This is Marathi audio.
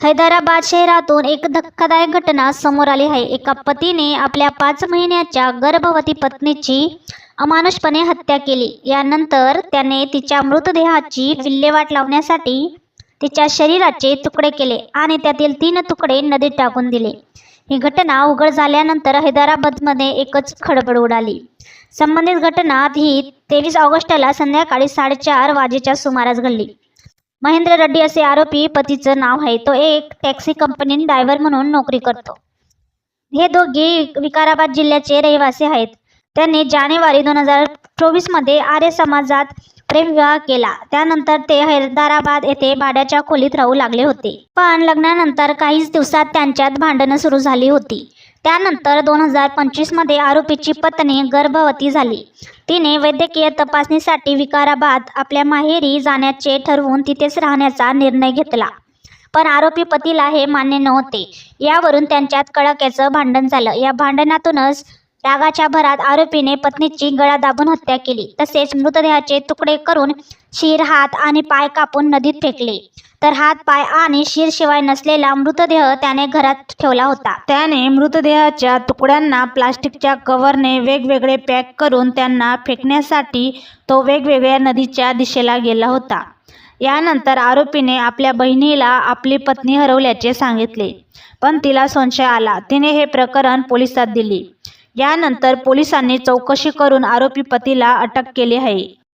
हैदराबाद शहरातून एक धक्कादायक घटना समोर आली आहे. एका पतीने आपल्या पाच महिन्याच्या गर्भवती पत्नीची अमानुषपणे हत्या केली. यानंतर त्याने तिच्या मृतदेहाची विल्हेवाट लावण्यासाठी तिच्या शरीराचे तुकडे केले आणि त्यातील तीन तुकडे नदीत टाकून दिले. ही घटना उघड झाल्यानंतर हैदराबादमध्ये एकच खळबळ उडाली. संबंधित घटना ही तेवीस ऑगस्टला संध्याकाळी साडेचार वाजेच्या सुमारास घडली. महेंद्र रेड्डी असे आरोपी पतीचं नाव आहे. तो एक टॅक्सी कंपनीत ड्रायव्हर म्हणून नोकरी करतो. हे दोघे विकाराबाद जिल्ह्याचे रहिवासी आहेत. त्यांनी जानेवारी दोन हजार चोवीसमध्ये आर्य समाजात प्रेमविवाह केला. त्यानंतर ते हैदराबाद येथे भाड्याच्या खोलीत राहू लागले होते. पण लग्नानंतर काहीच दिवसात त्यांच्यात भांडणं सुरू झाली होती. त्यानंतर दोन हजार पंचवीसमध्ये आरोपीची पत्नी गर्भवती झाली. तिने वैद्यकीय तपासणीसाठी विकाराबाद आपल्या माहेरी जाण्याचे ठरवून तिथेच राहण्याचा निर्णय घेतला. पण आरोपी पतीला हे मान्य नव्हते. यावरून त्यांच्यात कडाक्याचं भांडण झालं. या भांडणातूनच रागाच्या भरात आरोपीने पत्नीची गळा दाबून हत्या केली. तसेच मृतदेहाचे तुकडे करून शिर हात आणि पाय कापून नदीत फेकले. तर हात पाय आणि शिरशिवाय नसलेला मृतदेह त्याने घरात ठेवला होता. त्याने मृतदेहाच्या तुकड्यांना प्लास्टिकच्या कव्हरने वेगवेगळे पॅक करून त्यांना फेकण्यासाठी तो वेगवेगळ्या नदीच्या दिशेला गेला होता. यानंतर आरोपीने आपल्या बहिणीला आपली पत्नी हरवल्याचे सांगितले. पण तिला संशय आला. तिने हे प्रकरण पोलिसात दिले. यानंतर पोलिसांनी चौकशी करून आरोपी पतीला अटक केली आहे.